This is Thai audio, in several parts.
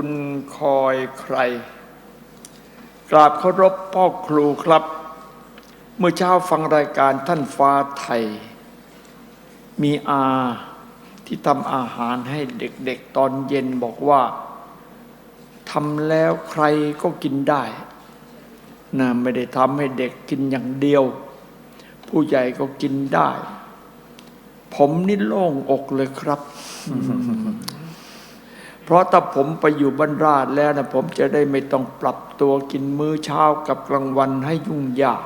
คุณคอยใคร กราบเคารพพ่อครูครับ เมื่อเช้าฟังรายการท่านฟ้าไทย มีอาที่ทำอาหารให้เด็กๆตอนเย็นบอกว่าทำแล้วใครก็กินได้นะไม่ได้ทำให้เด็กกินอย่างเดียว ผู้ใหญ่ก็กินได้ ผมนี่โล่งอกเลยครับ เพราะถ้าผมไปอยู่บรรราชแล้วนะผมจะได้ไม่ต้องปรับตัวกินมื้อเช้ากับกลางวันให้ยุ่งยาก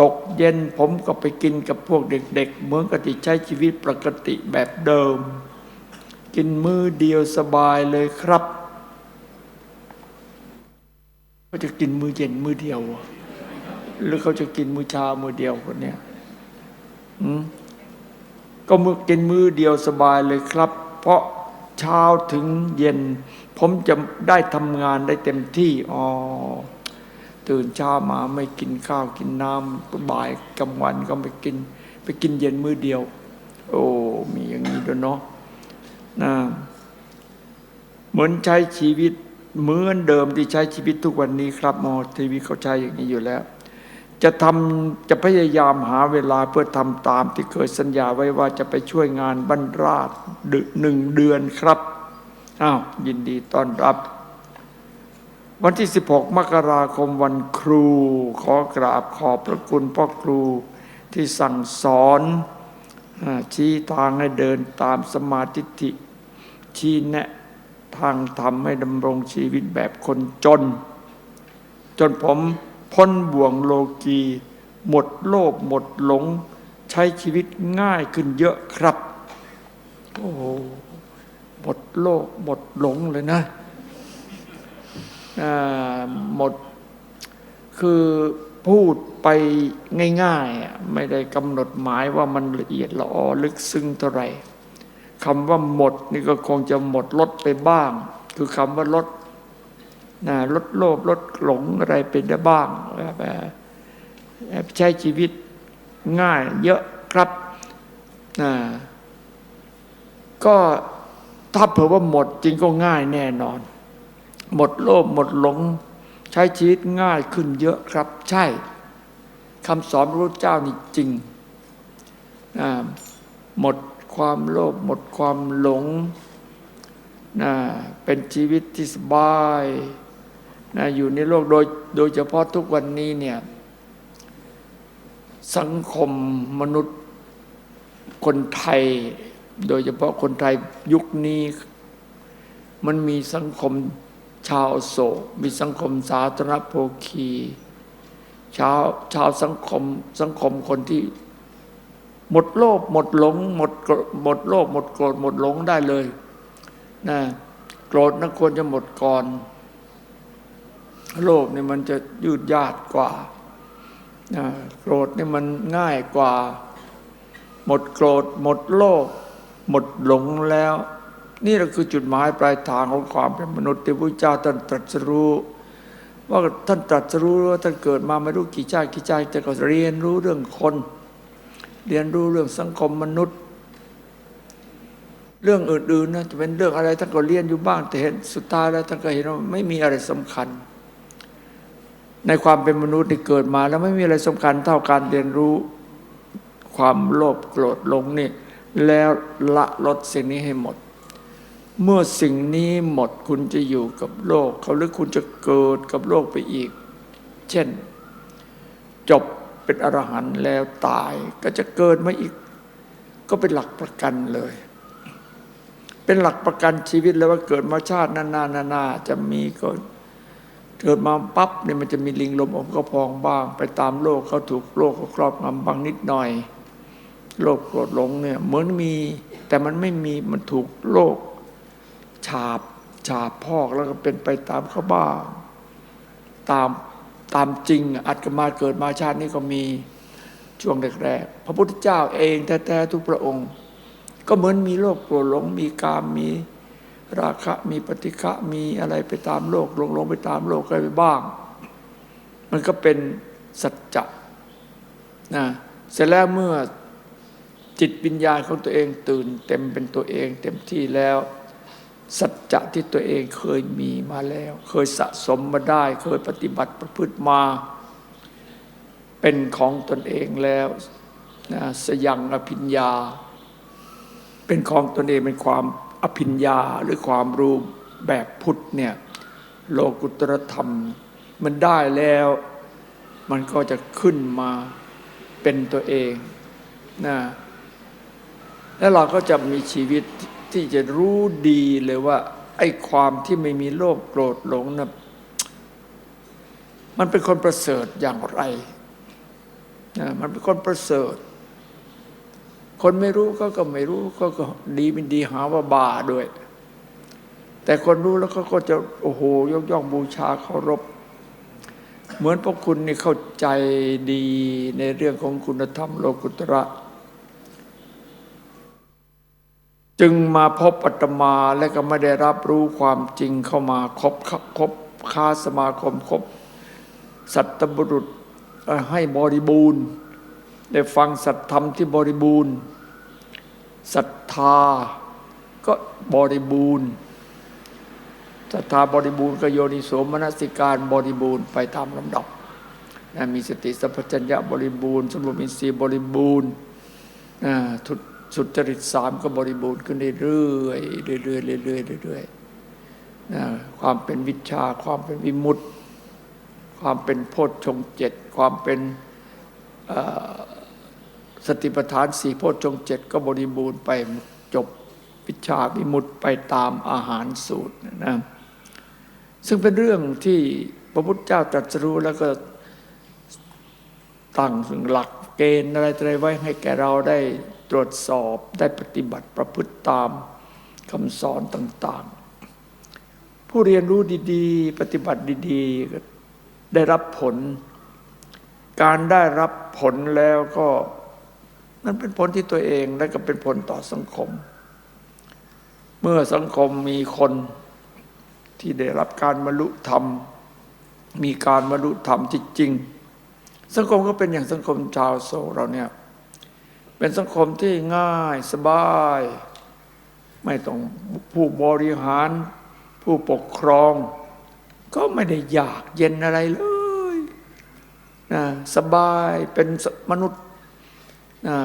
ตกเย็นผมก็ไปกินกับพวกเด็ก ๆ เหมือนกับที่ใช้ชีวิตปกติแบบเดิม กินมื้อเดียวสบายเลยครับเขาจะกินมื้อเย็นมื้อเดียวหรือเขาจะกินมื้อเช้ามื้อเดียวคนเนี้ยก็มือกินมื้อเดียวสบายเลยครับ เพราะ เช้าถึงเย็น ผมจะได้ทำงานได้เต็มที่อ๋อตื่นเช้ามาไม่กินข้าวกินน้ำบ่ายกลางวันก็ไม่กิน ไปกินเย็นมื้อเดียว โอ้มีอย่างนี้ด้วยเนาะนะเหมือนใช้ชีวิตเหมือนเดิมที่ใช้ชีวิตทุกวันนี้ครับมอทีวีเขาใช้อย่างนี้อยู่แล้ว จะทำจะพยายามหาเวลาเพื่อทำตามที่เคยสัญญาไว้ว่าจะไปช่วยงานบรรราชหนึ่งเดือนครับอ้าวยินดีต้อนรับ วันที่ 16 มกราคมวันครู ขอกราบขอบพระคุณพ่อครูที่สั่งสอนชี้ทางให้เดินตามสมาธิิชี้แนะทางทำให้ดำรงชีวิตแบบคนจน จนผม พ้นบ่วงโลกี หมดโลภหมดหลง ใช้ชีวิตง่ายขึ้นเยอะครับ โอ้หหมดโลภหมดหลงเลยนะอ่าหมดคือพูดไปง่ายๆอะไม่ได้กำหนดหมายว่ามันละเอียดละออลึกซึ้งเท่าไหร่คำว่าหมดนี่ก็คงจะหมดลดไปบ้าง คือคำว่าลด นะลดโลภลดหลงอะไรไปได้บ้างแบบใช้ชีวิตง่ายเยอะครับนะก็ถ้าเผื่อว่าหมดจริงก็ง่ายแน่นอน หมดโลภหมดหลง ใช้ชีวิตง่ายขึ้นเยอะครับ ใช่คำสอนพระพุทธเจ้านี่จริง หมดความโลภหมดความหลงนะเป็นชีวิตที่สบาย นะอยู่ในโลกโดยโดยเฉพาะทุกวันนี้เนี่ยสังคมมนุษย์คนไทย โดยเฉพาะคนไทยยุคนี้ มันมีสังคมชาวโศกมีสังคมสาธารณโภคีชาวชาวสังคมสังคมคนที่ หมดโลภหมดหลง หมดหมดโลภหมดโกรธหมดหลงได้เลยนะโกรธนั้นควรจะหมดก่อน โลภเนี่ยมันจะยืดยาดกว่าโกรธเนี่ยมันง่ายกว่า หมดโกรธ หมดโลภหมดหลงแล้ว นี่เราคือจุดหมายปลายทางของความเป็นมนุษย์ที่พระเจ้าท่านตรัสรู้ว่าท่านตรัสรู้ว่าท่านเกิดมาไม่รู้กี่ชาติกี่ชาติแต่ก็เรียนรู้เรื่องคน เรียนรู้เรื่องสังคมมนุษย์ เรื่องอื่นๆนะจะเป็นเรื่องอะไรท่านก็เรียนอยู่บ้างแต่เห็นสุดท้ายแล้วท่านก็เห็นว่าไม่มีอะไรสำคัญ ในความเป็นมนุษย์ที่เกิดมา แล้วไม่มีอะไรสำคัญเท่าการเรียนรู้ความโลภโกรธหลงนี่แล้วละลดสิ่งนี้ให้หมด เมื่อสิ่งนี้หมดคุณจะอยู่กับโลก เขาหรือคุณจะเกิดกับโลกไปอีก เช่น จบเป็นอรหันต์แล้วตายก็จะเกิดมาอีก ก็เป็นหลักประกันเลย เป็นหลักประกันชีวิตแล้วว่าเกิดมาชาตินานๆนาจะมีก็ เกิดมาปั๊บเนี่ยมันจะมีลิงลมอมก็พองบ้าง ไปตามโลกเขาถูกโลกเขาครอบงำบางนิดหน่อย โลกโกรธหลงเนี่ยเหมือนมี แต่มันไม่มีมันถูกโลก ฉาบฉาบพอกแล้วก็เป็นไปตามเขาบ้าง ตามตามจริงอัตมาเกิดมาชาตินี้ก็มีช่วงแรกๆพระพุทธเจ้าเองแท้ๆทุกพระองค์ ก็เหมือนมีโลกโกรธหลงมีกามมี ราคะมีปฏิฆะมีอะไรไปตามโลกหลงหลงไปตามโลกอะไรไปบ้าง มันก็เป็นสัจจะนะเสร็จแล้วเมื่อจิตวิญญาณของตัวเองตื่น เต็มเป็นตัวเองเต็มที่แล้ว สัจจะที่ตัวเองเคยมีมาแล้ว เคยสะสมมาได้ เคยปฏิบัติประพฤติมา เป็นของตนเองแล้วนะสยังอภิญญา เป็นของตนเองเป็นความ อภิญญาหรือความรู้แบบพุทธเนี่ยโลกุตรธรรม มันได้แล้ว มันก็จะขึ้นมาเป็นตัวเองนะแล้วเราก็จะมีชีวิตที่จะรู้ดีเลยว่า ไอ้ความที่ไม่มีโลภโกรธหลงนะมันเป็นคนประเสริฐอย่างไรนะมันเป็นคนประเสริฐ คนไม่รู้ก็ก็ไม่รู้ก็ก็ดีเป็นดีหาว่าบาด้วย แต่คนรู้แล้วเขาก็จะโอ้โหยกย่องบูชาเคารพ เหมือนพวกคุณนี่เข้าใจดีในเรื่องของคุณธรรมโลกุตระ จึงมาพบปัตมาและก็ไม่ได้รับรู้ความจริงเข้ามาคบคบค้าสมาคมคบสัตบุรุษให้บริบูรณ์ ได้ฟังสัตธรรมที่บริบูรณ์ศรัทธาก็บริบูรณ์ศรัทธาบริบูรณ์ก็โยนิโสมนสิการบริบูรณ์ไปตามลำดับนะมีสติสัพพัญญะบริบูรณ์สมบูรณ์อินทรีย์บริบูรณ์นะทุสุจริตสามก็บริบูรณ์ขึ้นเรื่อยๆเรื่อยๆเรื่อยๆเรื่อยๆนะความเป็นวิชาความเป็นวิมุตติ ความเป็นโพชฌงเจ็ดความเป็น สติปัฏฐานสี่โพชฌงเจ็ดก็บริบูรณ์ไปจบวิชาวิมุตไปตามอาหารสูตรนะซึ่งเป็นเรื่องที่พระพุทธเจ้าตรัสรู้แล้วก็ตั้งซึ่งหลักเกณฑ์อะไรอะไรไว้ให้แก่เราได้ตรวจสอบได้ปฏิบัติประพฤติตามคำสอนต่าง ๆ ผู้เรียนรู้ดีๆ ปฏิบัติดีๆ ได้รับผล การได้รับผลแล้วก็ นั่นเป็นผลที่ตัวเองและก็เป็นผลต่อสังคม เมื่อสังคมมีคนที่ได้รับการบรรลุธรรม มีการบรรลุธรรมจริงสังคมก็เป็นอย่างสังคมชาวโซเราเนี่ยเป็นสังคมที่ง่ายสบาย ไม่ต้องผู้บริหาร ผู้ปกครอง ก็ไม่ได้อยากเย็นอะไรเลยนะสบายเป็นมนุษย์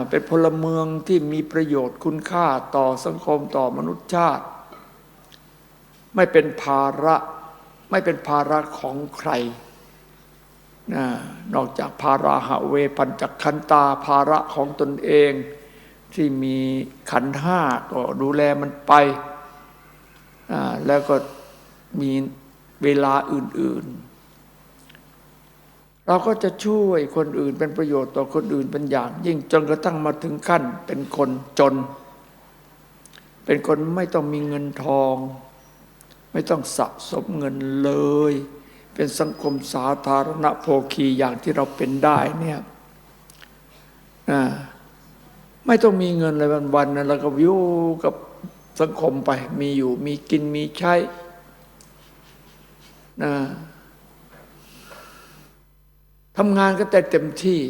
เป็นพลเมืองที่มีประโยชน์คุณค่าต่อสังคมต่อมนุษยชาติ ไม่เป็นภาระไม่เป็นภาระของใครนอกจากภาระหะเวปัญจขันตาภาระของตนเอง ที่มีขันห้าก็ดูแลมันไป แล้วก็มีเวลาอื่น ๆ เราก็จะช่วยคนอื่นเป็นประโยชน์ต่อคนอื่นเป็นอย่าง ยิ่งจนกระทั่งมาถึงขั้นเป็นคนจน เป็นคนไม่ต้องมีเงินทอง ไม่ต้องสะสมเงินเลย เป็นสังคมสาธารณโภคีอย่างที่เราเป็นได้เนี่ยไม่ต้องมีเงินอะไรวันๆนะแล้วก็อยู่กับสังคมไป มีอยู่มีกินมีใช้นะ ทำงานก็แต่เต็มที่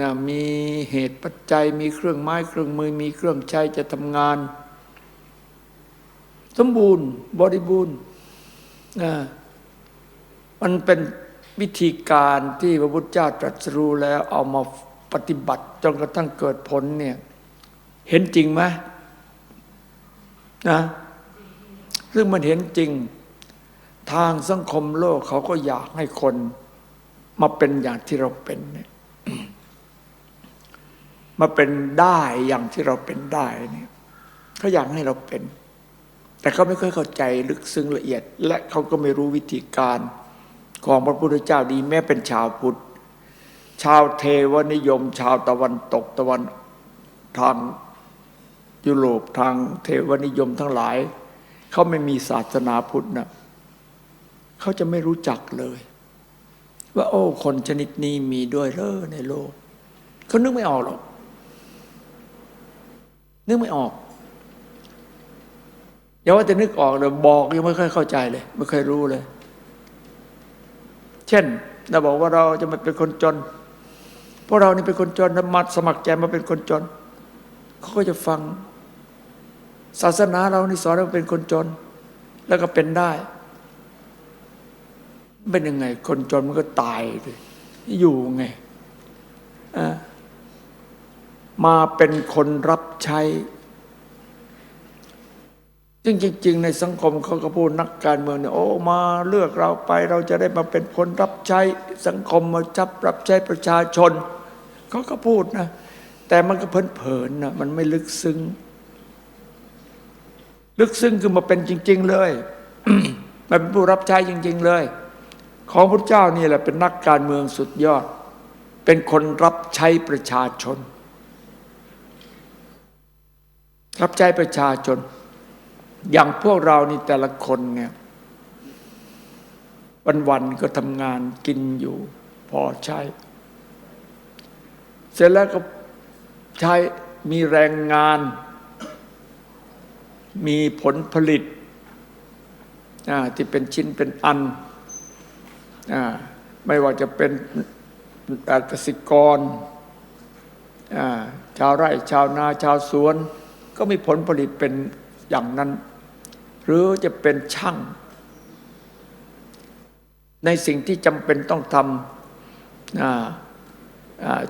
นะมีเหตุปัจจัยมีเครื่องไม้เครื่องมือมีเครื่องใช้จะทำงาน สมบูรณ์บริบูรณ์นะมันเป็นวิธีการที่พระพุทธเจ้าตรัสรู้แล้วเอามาปฏิบัติจนกระทั่งเกิดผลเนี่ยเห็นจริงไหมนะซึ่งมันเห็นจริง ทางสังคมโลกเขาก็อยากให้คน มาเป็นอย่างที่เราเป็นเนี่ยมาเป็นได้อย่างที่เราเป็นได้เนี่ยเขาอยากให้เราเป็น แต่เขาไม่ค่อยเข้าใจลึกซึ้งละเอียด และเขาก็ไม่รู้วิธีการของพระพุทธเจ้าดีแม้เป็นชาวพุทธ ชาวเทวนิยม ชาวตะวันตกตะวันทางยุโรปทางเทวนิยมทั้งหลาย เขาไม่มีศาสนาพุทธนะเขาจะไม่รู้จักเลย ว่าโอ้คนชนิดนี้มีด้วยเลอในโลกเขานึกไม่ออกหรอกนึกไม่ออกอย่าว่าจะนึกออกเลยบอกยังไม่ค่อยเข้าใจเลย ไม่เคยรู้เลย เช่นเราบอกว่าเราจะมาเป็นคนจนพวกเรานี่เป็นคนจนนะมาสมัครใจมาเป็นคนจนเขาก็จะฟัง ศาสนาเรานี่สอนเราเป็นคนจน แล้วก็เป็นได้ เป็นยังไง คนจนมันก็ตายเลยอยู่ไงมาเป็นคนรับใช้จริง ๆ ในสังคมเขาก็พูดนักการเมืองเนี่ยโอ้มาเลือกเราไป เราจะได้มาเป็นคนรับใช้สังคมมาจับรับใช้ประชาชนเขาก็พูดนะแต่มันก็เพลินๆนะมันไม่ลึกซึ้งลึกซึ้งคือมาเป็นจริง ๆ เลยมาเป็นผู้รับใช้จริง ๆ เลย ของพระเจ้านี่แหละเป็นนักการเมืองสุดยอด เป็นคนรับใช้ประชาชน รับใช้ประชาชน อย่างพวกเรานี่แต่ละคนเนี่ยวันๆก็ทำงานกินอยู่พอใช้ เสร็จแล้วก็ใช้มีแรงงาน มีผลผลิตที่เป็นชิ้นเป็นอัน ไม่ว่าจะเป็นเกษตรกร ชาวไร่ชาวนาชาวสวน ก็มีผลผลิตเป็นอย่างนั้น หรือจะเป็นช่าง ในสิ่งที่จำเป็นต้องทำ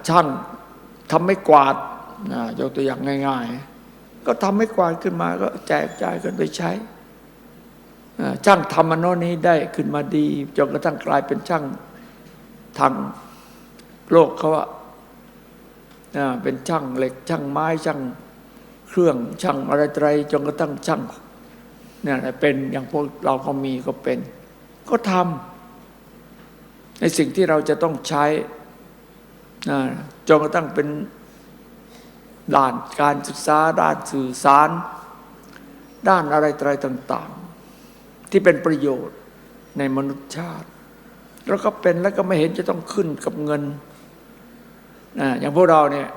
ช่างทำไม่กวาดยกตัวอย่างง่าย ๆ ก็ทำไม่กวาดขึ้นมาก็แจกจ่ายกันไปใช้ ช่างทำมันโน่นนี้ได้ขึ้นมาดีจนกระทั่งกลายเป็นช่างทางโลกเขาอะอ่าเป็นช่างเหล็ก ช่างไม้ช่างเครื่องช่างอะไรไรจนกระทั่งช่างเนี่ยเป็นอย่างพวกเราก็มีก็เป็น ก็ทำในสิ่งที่เราจะต้องใช้จนกระทั่งเป็นด้านการศึกษาด้านสื่อสาร ด้านอะไรอะไรต่างๆ ที่เป็นประโยชน์ในมนุษยชาติ แล้วก็เป็นแล้วก็ไม่เห็นจะต้องขึ้นกับเงินอ่าอย่างพวกเราเนี่ย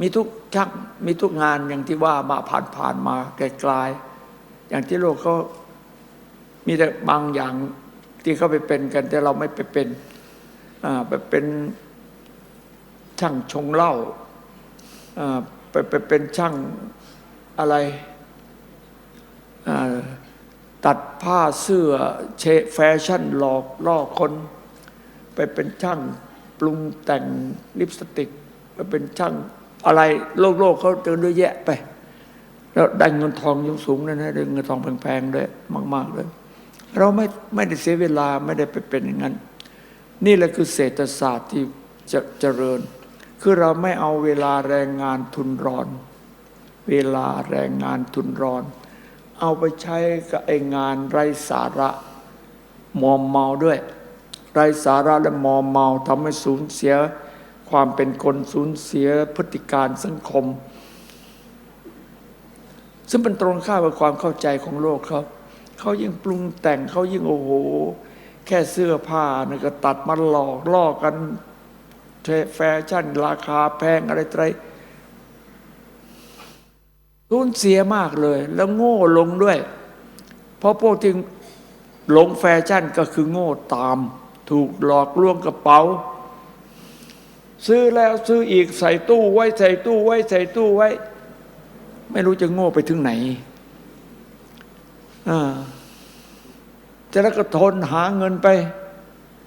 มีทุกช่างมีทุกงานอย่างที่ว่ามาผ่านผ่านมาไกลๆอย่างที่โลกเขามีแต่บางอย่างที่เขาไปเป็นกัน แต่เราไม่ไปเป็นอ่าไปเป็นช่างชงเหล้าอ่าไปไปเป็นช่างอะไรอ่า ตัดผ้าเสื้อเชแฟชั่นหลอกล่อคน ไปเป็นช่างปรุงแต่งลิปสติกไปเป็นช่างอะไรโลกโลกเขาเจอเยอะแยะไป แล้วได้เงินทองยงสูงเลยนะได้เงินทองแพงๆเลยมากๆเลยเราไม่ไม่ได้เสียเวลาไม่ได้ไปเป็นอย่างนั้น นี่แหละคือเศรษฐศาสตร์ที่จะเจริญ คือเราไม่เอาเวลาแรงงานทุนร้อน เวลาแรงงานทุนร้อน เอาไปใช้กับไองานไร้สาระมอมเมาด้วย ไร้สาระและมอมเมาทำให้สูญเสียความเป็นคนสูญเสียพฤติการสังคม ซึ่งเป็นตรงข้ามกับความเข้าใจของโลกเขาเขายิ่งปรุงแต่งเขายิ่งโอ้โห แค่เสื้อผ้านี่ก็ตัดมาหลอกล่อกันแฟชั่นราคาแพงอะไรอะไร สูญเสียมากเลย แล้วโง่ลงด้วย เพราะพวกที่หลงแฟชั่นก็คือโง่ตาม ถูกหลอกลวงกระเป๋า ซื้อแล้วซื้ออีกใส่ตู้ไว้ใส่ตู้ไว้ใส่ตู้ไว้ ไม่รู้จะโง่ไปถึงไหนอ่าจะแล้วก็ทนหาเงินไป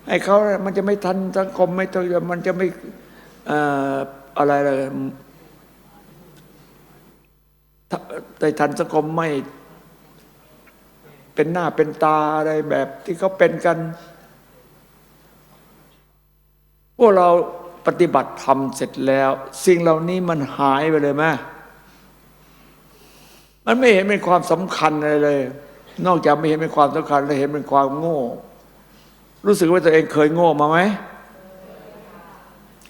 ให้เขามันจะไม่ทันสังคมไม่ต้องมันจะไม่ออะไรเลย แต่ทันสังคมไม่ เป็นหน้าเป็นตาอะไรแบบที่เขาเป็นกัน พวกเราปฏิบัติธรรมเสร็จแล้ว สิ่งเหล่านี้มันหายไปเลยไหมมันไม่เห็นเป็นความสำคัญอะไรเลย นอกจากไม่เห็นเป็นความสำคัญแล้วเห็นเป็นความโง่ รู้สึกว่าตัวเองเคยโง่มาไหม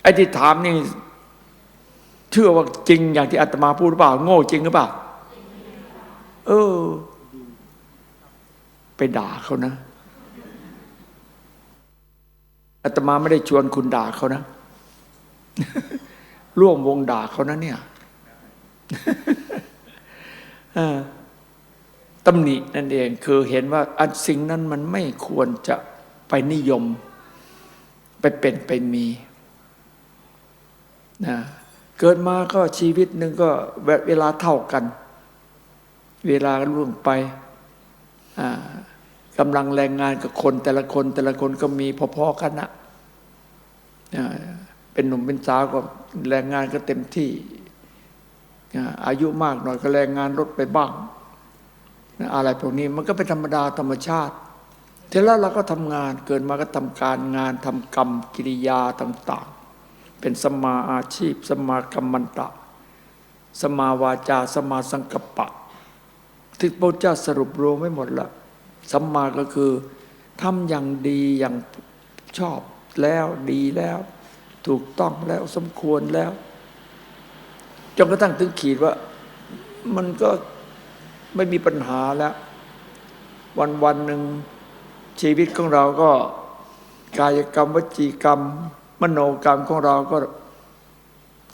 ไอ้ที่ถามนี่ เชื่อว่าจริงอย่างที่อาตมาพูดหรือเปล่า โง่จริงหรือเปล่า เออ ไปด่าเขานะอาตมาไม่ได้ชวนคุณด่าเขานะ ร่วมวงด่าเขานะเนี่ยตำหนินั่นเอง คือเห็นว่าอันสิ่งนั้นมันไม่ควรจะไปนิยม ไปเป็นไปมีนะ เกิดมาก็ชีวิตหนึ่งก็เวลาเท่ากัน เวลาล่วงไปกำลังแรงงานกับคน แต่ละคนแต่ละคนก็มีพอๆกันนะเป็นหนุ่มเป็นสาวก็แรงงานก็เต็มที่ อายุมากหน่อยก็แรงงานลดไปบ้าง อะไรพวกนี้มันก็เป็นธรรมดาธรรมชาติเสร็จแล้วเราก็ทำงานเกิดมาก็ทำการงานทำกรรมกิริยาต่างๆ เป็นสมาอาชีพ สมากรรมันตะ สมาวาจา สมาสังกัปปะที่พระเจ้าสรุปรวมไว้หมดละสัมมาก็คือทำอย่างดีอย่างชอบแล้วดีแล้ว ถูกต้องแล้วสมควรแล้วจนกระทั่งถึงขีดว่ามันก็ไม่มีปัญหาแล้ว วันวันหนึ่งชีวิตของเราก็ กายกรรมวจีกรรม มโนกรรมของเราก็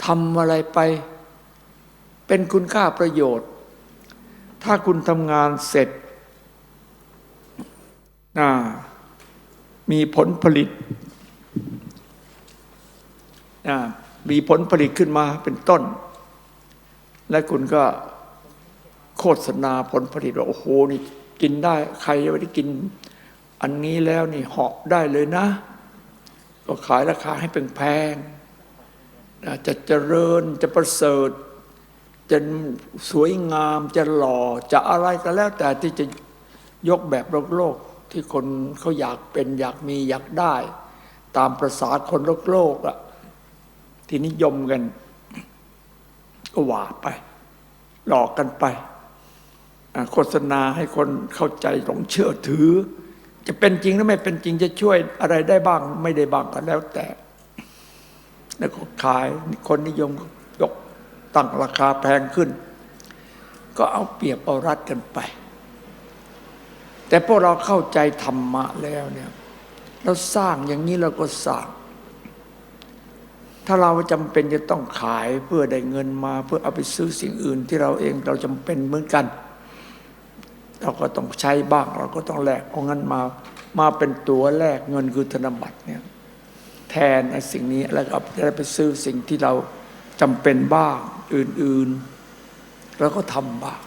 ทำอะไรไป เป็นคุณค่าประโยชน์ ถ้าคุณทำงานเสร็จ มีผลผลิต มีผลผลิตขึ้นมาเป็นต้น และคุณก็โฆษณาผลผลิตว่าโอ้โหนี่กินได้ ใครยังไม่ได้กิน อันนี้แล้วนี่เหาะได้เลยนะ ก็ขายราคาให้แพงๆจะเจริญจะประเสริฐ จะสวยงามจะหล่อจะอะไรก็แล้วแต่ที่จะยกแบบโลกโลกที่คนเขาอยากเป็นอยากมีอยากได้ ตามประษาคนโลกโลกอะที่นิยมกัน ก็หวาไป หลอกกันไปโฆษณาให้คนเข้าใจหลงเชื่อถือ จะเป็นจริงหรือไม่เป็นจริงจะช่วยอะไรได้บ้าง ไม่ได้บ้างก็แล้วแต่ แล้วก็ขายคนนิยมยกตั้งราคาแพงขึ้น ก็เอาเปรียบเอารัดกันไป แต่พวกเราเข้าใจธรรมะแล้วเนี่ยเราสร้างอย่างนี้เราก็สร้าง ถ้าเราจำเป็นจะต้องขายเพื่อได้เงินมา เพื่อเอาไปซื้อสิ่งอื่นที่เราเองเราจำเป็นเหมือนกัน เราก็ต้องใช้บ้าง เราก็ต้องแลกเอาเงินมามาเป็นตัวแลกเงินคือธนบัตรเนี่ยแทนไอ้สิ่งนี้แล้วก็ได้ไปซื้อสิ่งที่เราจำเป็นบ้างอื่นๆเราก็ทำบ้าง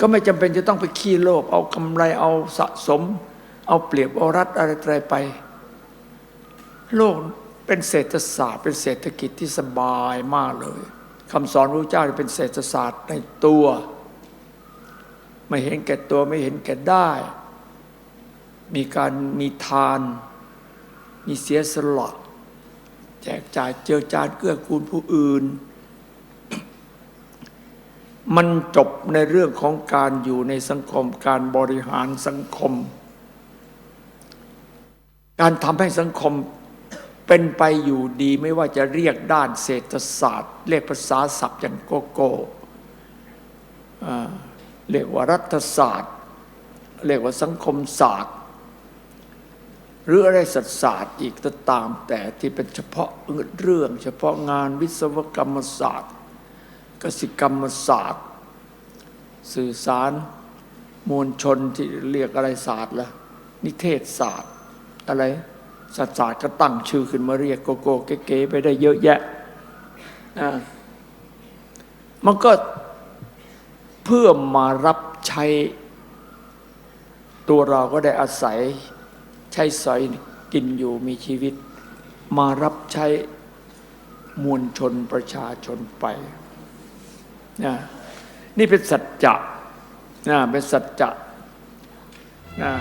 ก็ไม่จำเป็นจะต้องไปขี้โลภเอากำไรเอาสะสม เอาเปรียบเอารัดอะไรไป โลกเป็นเศรษฐศาสตร์ เป็นเศรษฐกิจที่สบายมากเลยคำสอนพระเจ้าเป็นเศรษฐศาสตร์ในตัว ไม่เห็นแก่ตัวไม่เห็นแก่ได้ มีการมีทาน มีเสียสละแจกจ่ายเจือจานเกื้อกูลผู้อื่น มันจบในเรื่องของการอยู่ในสังคมการบริหารสังคม การทำให้สังคมเป็นไปอยู่ดีไม่ว่าจะเรียกด้านเศรษฐศาสตร์ เรียกภาษาศัพท์อย่างโกโก้อ่า เรียกว่ารัฐศาสตร์ เรียกว่าสังคมศาสตร์ หรืออะไรศาสตร์อีกก็ตามแต่ที่เป็นเฉพาะเรื่อง เฉพาะงานวิศวกรรมศาสตร์กสิกรรมศาสตร์ สื่อสารมวลชนที่เรียกอะไรศาสตร์ละนิเทศศาสตร์ อะไรศาสตร์ศาสตร์ก็ตั้งชื่อขึ้นมาเรียกโกโก้เก๋ๆไปได้เยอะแยะนะมันก็ เพื่อมารับใช้ตัวเราก็ได้อาศัยใช้สอยกินอยู่มีชีวิต มารับใช้มวลชนประชาชนไปนะนี่เป็นสัจจะนะเป็นสัจจะนะ